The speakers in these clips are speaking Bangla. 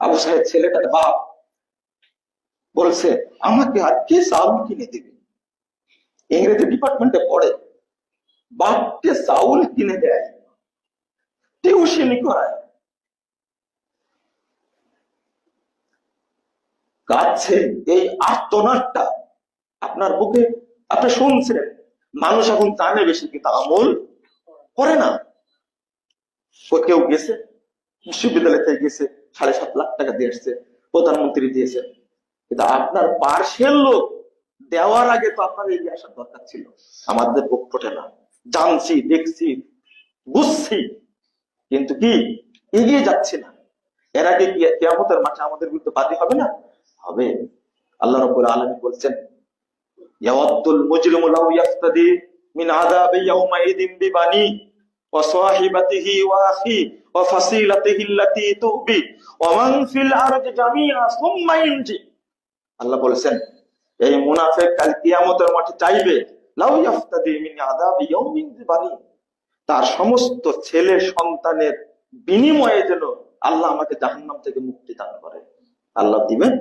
আবু সাহেব ছেলেটার বাপ বলছে, আমাকে আর কে চাউল কিনে দিবে? ইংরেজি ডিপার্টমেন্টে পড়ে, বাপকে চাউল কিনে দেয়, টিউশনি করায়। কাছে এই আর্তনাদটা আপনার বুকে, আপনি শুনছিলেন মানুষ এখন জানে বেশি কিন্তু আমল করে না। কেউ গেছে বিশ্ববিদ্যালয় থেকে গেছে সাড়ে সাত লাখ টাকা দিয়ে আসছে, প্রধানমন্ত্রী দিয়েছে। কিন্তু আপনার পার্শ্বের লোক দেওয়ার আগে তো আপনার এগিয়ে আসার দরকার ছিল। আমাদের বুক ফোটে না। জানছি, দেখছি, বুঝছি। কিন্তু কি? এগিয়ে যাচ্ছে না। এর আগে কি কেয়ামতের মাঠে আমাদের বিরুদ্ধে বাদী হবে না? হবে। আল্লাহ রব্বুল আলামিন বলছেন ইয়াফতাদি মিন আযাবি আল্লাহ বলেছেন, এই কাল কিয়ামতের মাঠে চাইবে তার সমস্ত ছেলে সন্তানের বিনিময়ে যেন আল্লাহ আমাকে জাহান্নাম থেকে মুক্তি দান করে। আল্লাহ দিবেন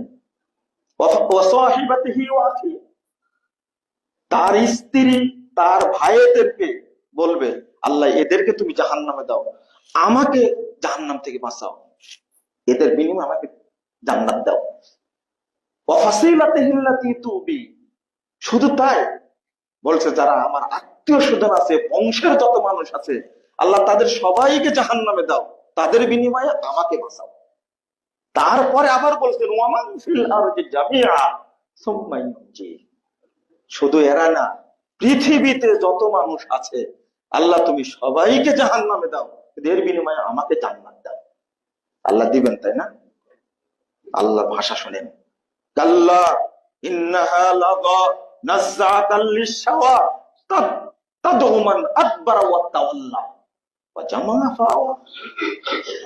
তার স্ত্রী তার ভাইদেরকে বলবে, আল্লাহ এদেরকে তুমি জাহান নামে দাও। আমাকে জাহান্নাম থেকে বাঁচাও। এদের বিনিময়ে আমাকে জান্নাত দাও। শুধু তাই, বলছে যারা আমার আত্মীয় স্বজন আছে, বংশের যত মানুষ আছে, আল্লাহ তাদের সবাইকে জাহান নামে দাও। তাদের বিনিময়ে আমাকে বাঁচাও। তারপরে আবার বলছেন। শুধু এরা না, পৃথিবীতে যত মানুষ আছে, আল্লাহ তুমি সবাইকে জাহান নামে দাও। এর বিনিময়ে আমাকে জান্নাত দাও। আল্লাহ দিবেন, তাই না? আল্লাহ ভাষা শোনেন।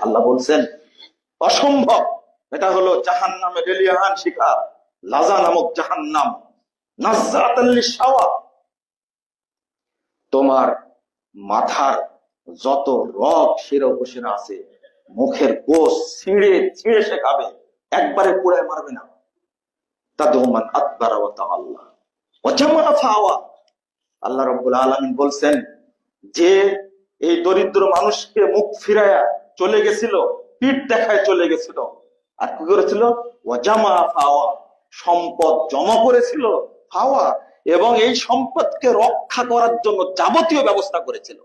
আল্লাহ বলছেন, অসম্ভব। এটা হলো জাহান্নামে রেলিয়ান শিখা লাজা নামক নাযাতাল লিশাওয়া তোমার মাথার যত রক শিরা উপশিরা আছে, মুখের গোস ছিঁড়ে ছিঁড়ে সে খাবে। একবারে পুড়ে মারবে না। ফাওয়া। আল্লাহ যে এই দরিদ্র মানুষকে মুখ ফিরায়া চলে গেছিল, পিঠ দেখায় চলে গেছিল, আর কি করেছিল? ওয়া জামা ফাওয়া। সম্পদ জমা করেছিল, ফাওয়া, এবং এই সম্পদকে রক্ষা করার জন্য যাবতীয় ব্যবস্থা করেছিল।